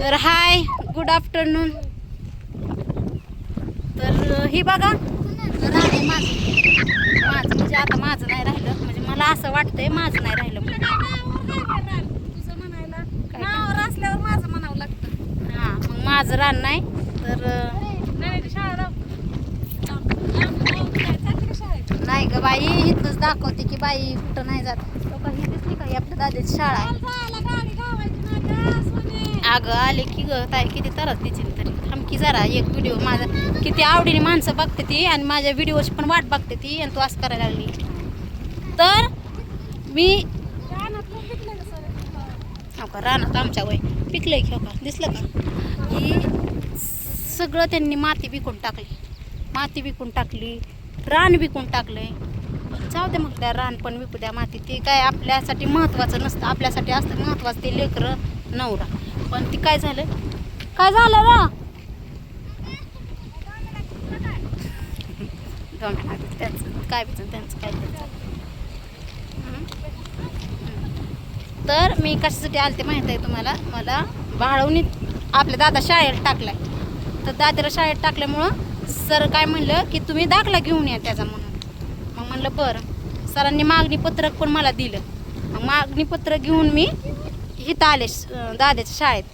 तर hi good afternoon तर ही बघा. राणे माझं माझं म्हणजे आता माझं नाही राहिलं. म्हणजे मला असं वाटतंय माझं नाही राहिलं म्हणून. तुझं म्हणायला नावावर असल्यावर माझं म्हणावं लागतं. हां मग माझं रान नाही. तर नाही ग बाई इथंच दाखवते की बाई कुठं नाही जात. तो का ही दिसली का? आपल्या दादाची शाळा आहे चाल, चाल, गाडी गावायची ना गं, सोने. अगं आले की ग ताई किती त्रास तिची तरी. थांब की जरा एक व्हिडिओ माझा. किती आवडीने माणसं बघते ती आणि माझ्या व्हिडिओची पण वाट बघते ती आणि तू असं करायला लागली. तर मी रानात का? हो का रानात आमच्या वय पिकलंय की हो का? दिसलं का? की सगळं त्यांनी माती विकून टाकली. माती विकून टाकली रान विकून टाकलंय. जाऊ दे मग त्या रान पण विकू द्या माती. ते काय आपल्यासाठी महत्त्वाचं नसतं. आपल्यासाठी असतं महत्त्वाचं ते लेकरं नवरा. पण ती काय झालं? काय झालं ना त्यांचं काय बिचं त्यांचं काय तर मी कशासाठी आलते माहीत आहे तुम्हाला? मला भाळवणीत आपल्या दादा शाळेत टाकलाय. तर दादाला शाळेत टाकल्यामुळं सर काय म्हणलं की तुम्ही दाखला घेऊन या त्याचा म्हणून. मग म्हणलं बरं. सरांनी मागणी पत्रक पण मला दिलं. मग मागणी पत्रक घेऊन मी इथं आले दादाच्या शाळेत.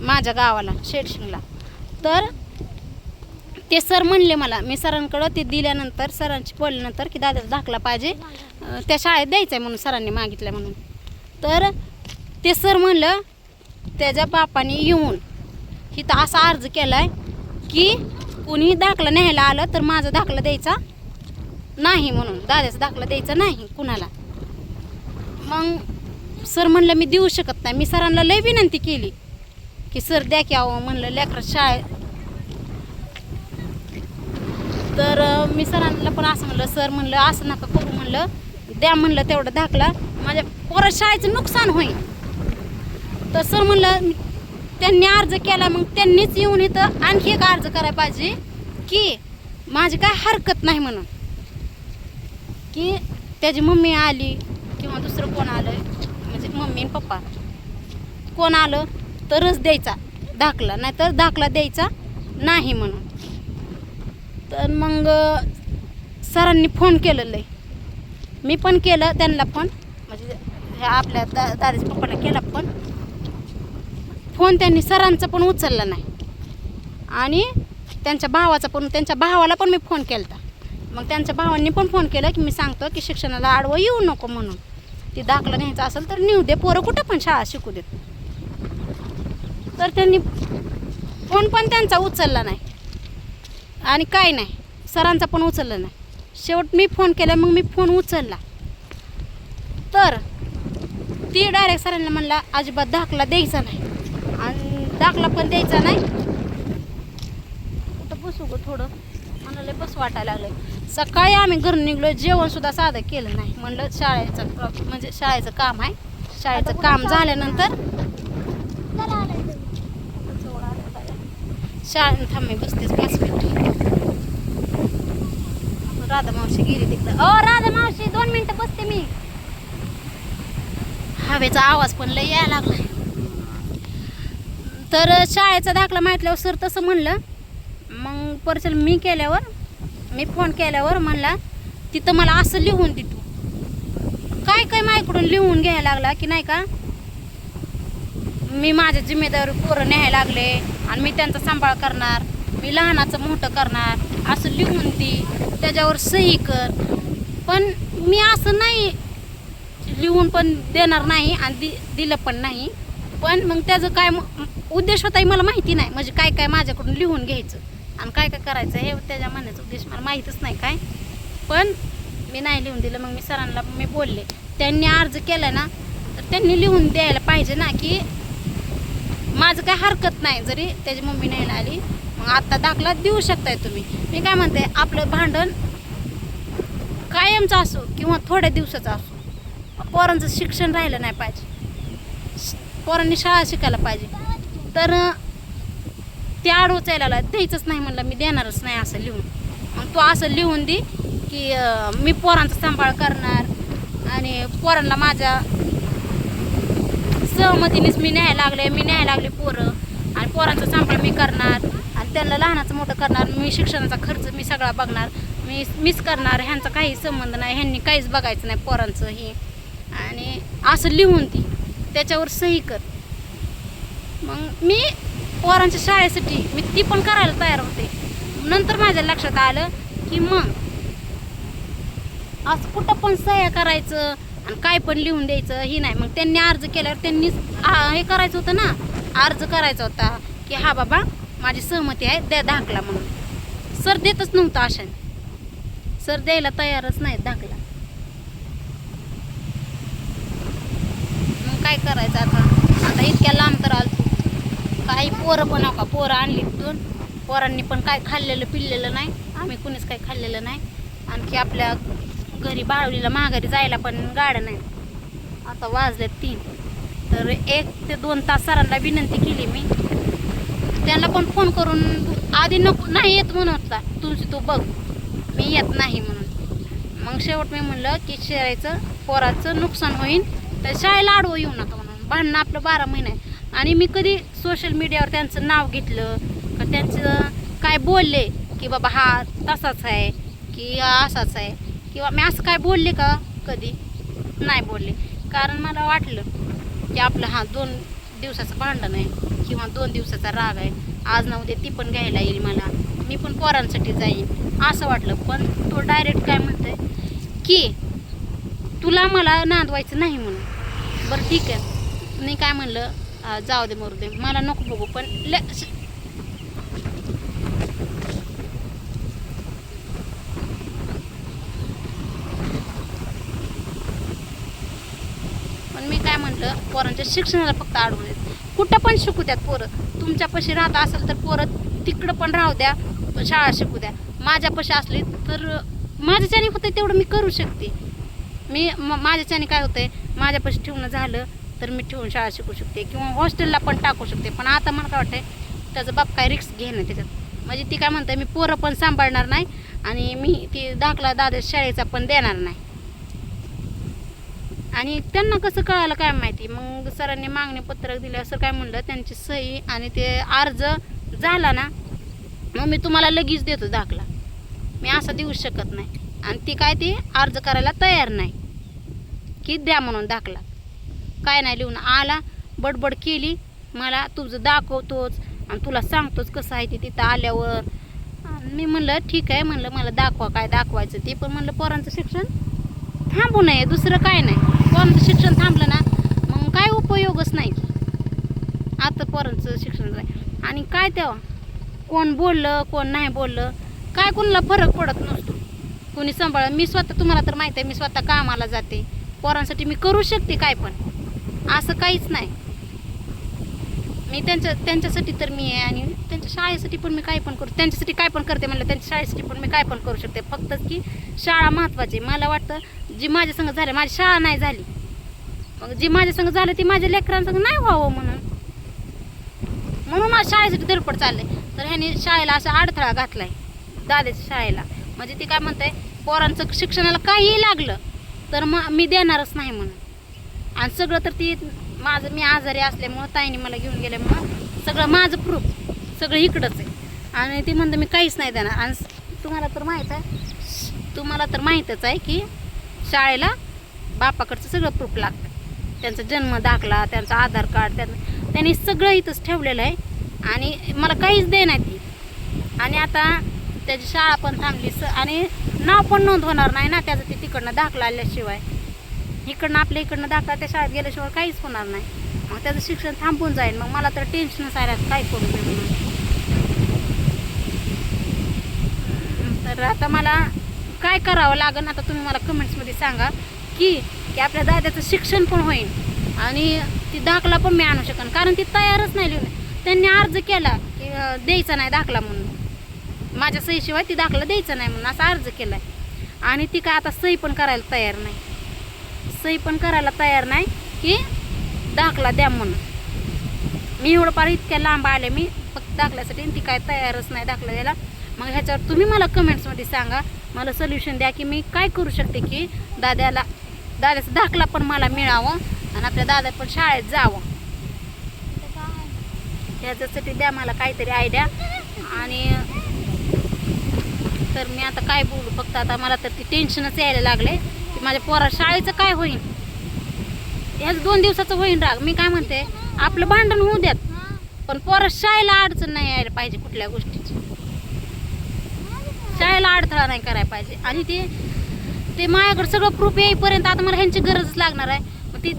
माझ्या गावाला शेडशिंगला. तर ते सर म्हणले मला मी सरांकडं ते दिल्यानंतर सरांची बोलल्यानंतर की दादाचा दाखला पाहिजे. त्या शाळेत द्यायचा आहे म्हणून सरांनी मागितलं म्हणून. तर ते सर म्हणलं त्याच्या बापाने येऊन इथं असा अर्ज केला आहे की कुणी दाखला न्यायला आलं तर माझा दाखला द्यायचा नाही म्हणून. दादाचा दाखला द्यायचा नाही कुणाला. मग सर म्हणलं मी देऊ शकत नाही. मी सरांना लय विनंती केली की सर द्या की अहो म्हणलं लेकरं शाळेत. तर मी सरांना पण असं म्हणलं सर म्हणलं असं नका करू म्हणलं. द्या म्हणलं तेवढं धाकला. माझ्या पोरा शाळेचं नुकसान होईल तर सर म्हणलं त्यांनी अर्ज केला मग त्यांनीच येऊन इथं आणखी एक अर्ज करायला पाहिजे की माझी काय हरकत नाही म्हणून. की त्याची मम्मी आली किंवा दुसरं कोण आलं मम्मी आणि पप्पा. कोण आलं तरच द्यायचा. दाखला नाहीतर दाखला द्यायचा नाही म्हणून. तर मग सरांनी फोन केलेलं आहे मी पण केलं त्यांना फोन म्हणजे आपल्या दा दादाच्या पप्पाला केला पण. फोन त्यांनी सरांचा पण उचलला नाही. आणि त्यांच्या भावाचा पण त्यांच्या भावाला पण मी फोन केला मग त्यांच्या भावांनी पण फोन केला की मी सांगतो की शिक्षणाला आडवं येऊ नको म्हणून. ती दाखला न्यायचा असेल तर नेऊ दे. पोरं कुठं पण शाळा शिकू देत. तर त्यांनी फोन पण त्यांचा उचलला नाही. आणि काय नाही. सरांचा पण उचलला नाही. शेवट मी फोन केला मग मी फोन उचलला. तर ती डायरेक्ट सरांना म्हणला अजिबात दाखला द्यायचा नाही. आणि दाखला पण द्यायचा नाही. कुठं बसू गं थोडं. मला लय बस वाटायला लागलं सकाळी आम्ही घरून निघलो जेवण सुद्धा साधं केलं नाही. म्हणलं शाळेचं म्हणजे शाळेचं काम आहे. शाळेचं काम झाल्यानंतर शाळेत थांब मी बसतेच पाच मिनिट. राधा मावशी गेली तिकडं. ओ राधा मावशी दोन मिनिटं बसते मी. हवेचा आवाज पण लय यायला लागलाय. तर शाळेचा दाखला माहितल्यावर सर तसं म्हणलं मग परचल मी केल्यावर मी फोन केल्यावर म्हणला तिथं मला असं लिहून दे तू. काय काय माझ्याकडून लिहून घ्यायला लागला की नाही का? मी माझ्या जिम्मेदारी पोरं न्यायला लागले आणि मी त्यांचा सांभाळ करणार मी लहानाचं मोठं करणार असं लिहून ती त्याच्यावर सही कर. पण मी असं नाही लिहून पण देणार नाही आणि दि दिलं पण नाही. पण मग त्याचं काय म- उद्देश होताही मला माहिती नाही. म्हणजे काय काय माझ्याकडून लिहून घ्यायचं? आणि काय काय करायचं हे त्याच्या म्हणण्याचा उद्देश मला माहीतच नाही काय. पण मी नाही लिहून दिलं मग मी सरांना मी बोलले. त्यांनी अर्ज केला ना तर त्यांनी लिहून द्यायला पाहिजे ना की माझं काय हरकत नाही जरी त्याची मम्मी नाही आली मग आत्ता दाखला देऊ शकताय तुम्ही. मी काय म्हणते आपलं भांडण कायमचं असो किंवा थोड्या दिवसाचं असो पोरांचं शिक्षण राहिलं नाही पाहिजे. पोरांनी शाळा शिकायला पाहिजे. तर त्या ते आला द्यायचंच नाही म्हणलं मी देणारच नाही असं लिहून. मग तो असं लिहून दे की मी पोरांचा सांभाळ करणार आणि पोरांना माझ्या सहमतीनेच मी न्यायला लागले मी न्यायला लागले पोरं आणि पोरांचं सांभाळ मी करणार आणि त्यांना लहानाचं मोठं करणार मी शिक्षणाचा खर्च मी सगळा बघणार मी मिस करणार ह्यांचा काही संबंध नाही ह्यांनी काहीच बघायचं नाही पोरांचं हे. आणि असं लिहून ती त्याच्यावर सही कर. मग मी पोरांच्या शाळेसाठी मी ती पण करायला तयार होते. नंतर माझ्या लक्षात आलं की मग असं कुठं पण सह्या करायचं आणि काय पण लिहून द्यायचं ही नाही. मग त्यांनी अर्ज केल्यावर त्यांनीच हे करायचं होतं ना? अर्ज करायचा होता की हा बाबा माझी सहमती आहे द्या दाखला म्हणून. सर देतच नव्हतं आशाने सर द्यायला तयारच नाही दाखला मग काय करायचं आता? आता इतक्या लांब तर आलो काही पोरं पण हो का पोरं आणली तिथून. पोरांनी पण काय खाल्लेलं पिल्लेलं नाही. आम्ही कुणीच काही खाल्लेलं नाही. आणखी आपल्या घरी बाळवलीला माघारी जायला पण गाड्या नाही. आता वाजले तीन. तर एक ते दोन तास सरांना विनंती केली मी. त्यांना पण फोन करून आधी नको नाही येत म्हणून होता. तुझी तू बघ. मी येत नाही म्हणून. मग शेवट मी म्हणलं की शेरायचं पोराचं नुकसान होईल तर शाळेला आडवं येऊ नका म्हणून. भांडणं आपलं बारा महिने. आहे. आणि मी कधी सोशल मीडियावर त्यांचं नाव घेतलं का त्यांचं काय बोलले की बाबा हा तसाच आहे की असाच आहे किंवा मी असं काय बोलले का? कधी नाही बोलले. कारण मला वाटलं की आपलं हा दोन दिवसाचं भांडण आहे किंवा दोन दिवसाचा राग आहे. आज ना उद्या ती पण घ्यायला येईल मला मी पण पोरांसाठी जाईन असं वाटलं. पण तो डायरेक्ट काय म्हणतोय की तुला मला नांदवायचं नाही म्हणून. बरं ठीक आहे. मी काय म्हणलं जाऊ दे मरू दे. मला नको बघू पण ले पण मी काय म्हटलं पोरांच्या शिक्षणाला फक्त अडवून देत कुठं पण शिकू द्यात पोरं. तुमच्यापाशी राहत असेल तर पोरं तिकडं पण राहू द्या शाळा शिकू द्या. माझ्यापाशी असली तर माझ्याच्याने होतं तेवढं मी करू शकते. मी माझ्याच्याने काय होतंय माझ्यापाशी ठेवणं झालं तर मी ठेवून शाळा शिकू शकते किंवा हॉस्टेलला पण टाकू शकते. पण आता मला काय वाटतंय त्याचं बाप काय रिक्स घेणं त्याच्यात. म्हणजे ती काय म्हणते मी पोरं पण सांभाळणार नाही आणि मी ती दाखला दादा शाळेचा पण देणार नाही. आणि त्यांना कसं कळालं काय माहिती? मग सरांनी मागणी पत्रक दिलं असं काय म्हणलं त्यांची सही आणि ते अर्ज झाला ना मग मी तुम्हाला लगेच देतो दाखला. मी असं देऊ शकत नाही. आणि ती काय ती अर्ज करायला तयार नाही. की द्या म्हणून दाखला. काय नाही लिहून आला बडबड केली. मला तुझं दाखवतोच आणि तुला सांगतोच कसं आहे ते तिथं आल्यावर. आणि मी म्हणलं ठीक आहे. म्हणलं मला दाखवा काय दाखवायचं ते. पण म्हणलं पोरांचं शिक्षण थांबू नये दुसरं काय नाही. पोरांचं शिक्षण थांबलं ना मग काय उपयोगच नाही. आता पोरांचं शिक्षण आणि काय तेव्हा? कोण बोललं कोण नाही बोललं? काय कोणाला फरक पडत नसतो. कोणी सांभाळ. मी स्वतः तुम्हाला तर माहिती आहे मी स्वतः कामाला जाते. पोरांसाठी मी करू शकते काय पण. असं काहीच नाही. मी त्यांच्या त्यांच्यासाठी तर मी आहे आणि त्यांच्या शाळेसाठी पण मी काय पण करू त्यांच्यासाठी काय पण करते म्हणलं त्यांच्या शाळेसाठी पण मी काय पण करू शकते. फक्त की शाळा महत्त्वाची मला वाटतं जी माझ्या संग झालं माझी शाळा नाही झाली मग जी माझ्या संग झालं ती माझ्या लेकरांसंग नाही व्हावं म्हणून. म्हणून माझ्या शाळेसाठी धडपड चाललंय. तर ह्याने शाळेला असा अडथळा घातलाय दादाच्या शाळेला. म्हणजे ती काय म्हणते पोरांचं शिक्षणाला काहीही लागलं तर मग मी देणारच नाही म्हणून. आणि सगळं तर ती माझं मी आजारी असल्यामुळं ताईने मला घेऊन गेल्यामुळं सगळं माझं प्रूफ सगळं इकडंच आहे. आणि ती म्हणतं मी काहीच नाही देणार. आणि तुम्हाला तर माहीत आहे तुम्हाला तर माहीतच आहे की शाळेला बापाकडचं सगळं प्रूफ लागतं. त्यांचा जन्म दाखला त्यांचा आधार कार्ड त्यांचं त्यांनी सगळं इथंच ठेवलेलं आहे. आणि मला काहीच दे नाही ती. आणि आता त्याची शाळा पण थांबली स आणि नाव पण नोंद होणार नाही ना त्याचं ते तिकडनं दाखला आल्याशिवाय. इकडनं आपल्या इकडनं दाखला त्या शाळेत गेल्याशिवाय काहीच होणार नाही. मग त्याचं शिक्षण थांबून जाईल. मग मला तर टेन्शनच आहे. काय करू मी म्हणून. तर आता मला काय करावं लागेल आता तुम्ही मला कमेंट्समध्ये सांगा की की आपल्या दाद्याचं शिक्षण पण होईल आणि ती दाखला पण मी आणू शकेन. कारण ती तयारच नाही लिहून. त्यांनी अर्ज केला की द्यायचा नाही दाखला म्हणून. माझ्या सहीशिवाय ती दाखला द्यायचा नाही म्हणून असा अर्ज केला आणि ती काय आता सही पण करायला तयार नाही. सही पण करायला तयार नाही की दाखला द्या म्हणून. मी एवढं फार इतक्या लांब आले मी फक्त दाखल्यासाठी ती काय तयारच नाही दाखला द्यायला. मग ह्याच्यावर तुम्ही मला कमेंट्समध्ये सांगा मला सोल्युशन द्या की मी काय करू शकते की दाद्याला दाद्याचा दाखला पण मला मिळावं आणि आपल्या दादा पण शाळेत जावं. ह्याच्यासाठी द्या मला काहीतरी आयडिया आणि तर मी आता काय बोलू फक्त आता मला तर ती टेन्शनच यायला लागले. की माझ्या पोरा शाळेचं काय होईल ह्याच दोन दिवसाचं होईन राग. मी काय म्हणते आपलं भांडण होऊ द्यात. पण पोरा शाळेला अडचण नाही यायला पाहिजे कुठल्या गोष्टीची. शाळेला अडथळा नाही करायला पाहिजे. आणि ते ते माझ्याकडे सगळं प्रूफ येईपर्यंत आता मला ह्यांची गरजच लागणार आहे. मग ती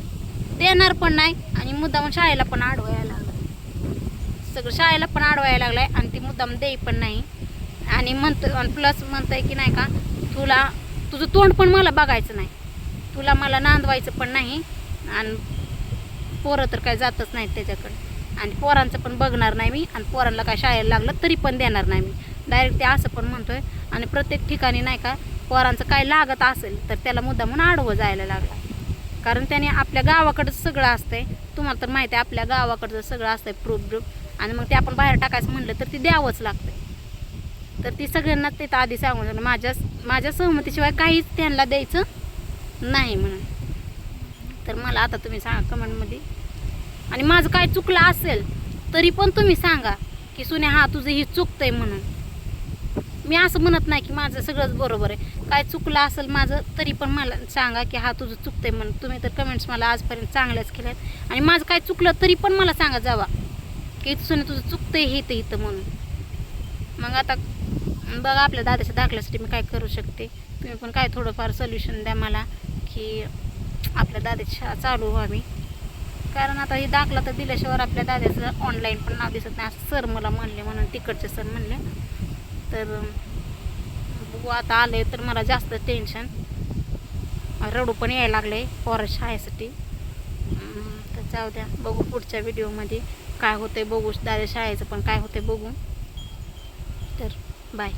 देणार पण नाही आणि मुद्दाम शाळेला पण आडवायला लागलं सगळं शाळेला पण आडवायला लागलाय आणि ती मुद्दाम देई पण नाही. आणि म्हणतो आणि प्लस म्हणतंय की नाही का तुला तुझं तोंड पण मला बघायचं नाही. तुला मला नांदवायचं पण नाही. आणि पोरं तर काय जातच नाहीत त्याच्याकडे. आणि पोरांचं पण बघणार नाही मी. आणि पोरांना काय शाळेला लागलं तरी पण देणार नाही मी. डायरेक्ट ते असं पण म्हणतोय. आणि प्रत्येक ठिकाणी नाही का पोरांचं काय लागत असेल तर त्याला मुद्दा म्हणून आडवं जायला लागला. कारण त्याने आपल्या गावाकडं सगळं असतंय. तुम्हाला तर माहिती आहे आपल्या गावाकडचं सगळं असतंय प्रूफ ब्रूफ आणि मग ते आपण बाहेर टाकायचं म्हणलं तर ते द्यावंच लागतं तर ती सगळ्यांना ते आधी सांगून ठेवलं. माझ्या माझ्या सहमतीशिवाय काहीच त्यांना द्यायचं नाही म्हणून. तर मला आता तुम्ही सांगा कमेंटमध्ये. आणि माझं काय चुकलं असेल तरी पण तुम्ही सांगा की सुने हा तुझं ही चुकतंय म्हणून. मी असं म्हणत नाही की माझं सगळंच बरोबर आहे. काय चुकलं असेल माझं तरी पण मला सांगा की हा तुझं चुकतंय म्हणून. तुम्ही तर कमेंट्स मला आजपर्यंत चांगल्याच केल्यात. आणि माझं काय चुकलं तरी पण मला सांगा जावा. की सुने तुझं चुकतंय हे तर इथं म्हणून. मग आता बघा आपल्या दादाच्या दाखल्यासाठी मी काय करू शकते. तुम्ही पण काय थोडंफार सोल्युशन द्या मला की आपल्या दादाच्या शाळा चालू व्हावी. कारण आता हे दाखला तर दिल्याशिवाय आपल्या दादाचं ऑनलाईन पण नाव दिसत नाही. असं सर मला म्हणले म्हणून तिकडचे सर म्हणले. तर बघू आता आले तर मला जास्त टेन्शन रडू पण यायला लागले फॉरेस्ट शाळेसाठी. तर जाऊ द्या बघू पुढच्या व्हिडिओमध्ये काय होतंय बघू दादा शाळेचं पण काय होतंय बघू. तर बाय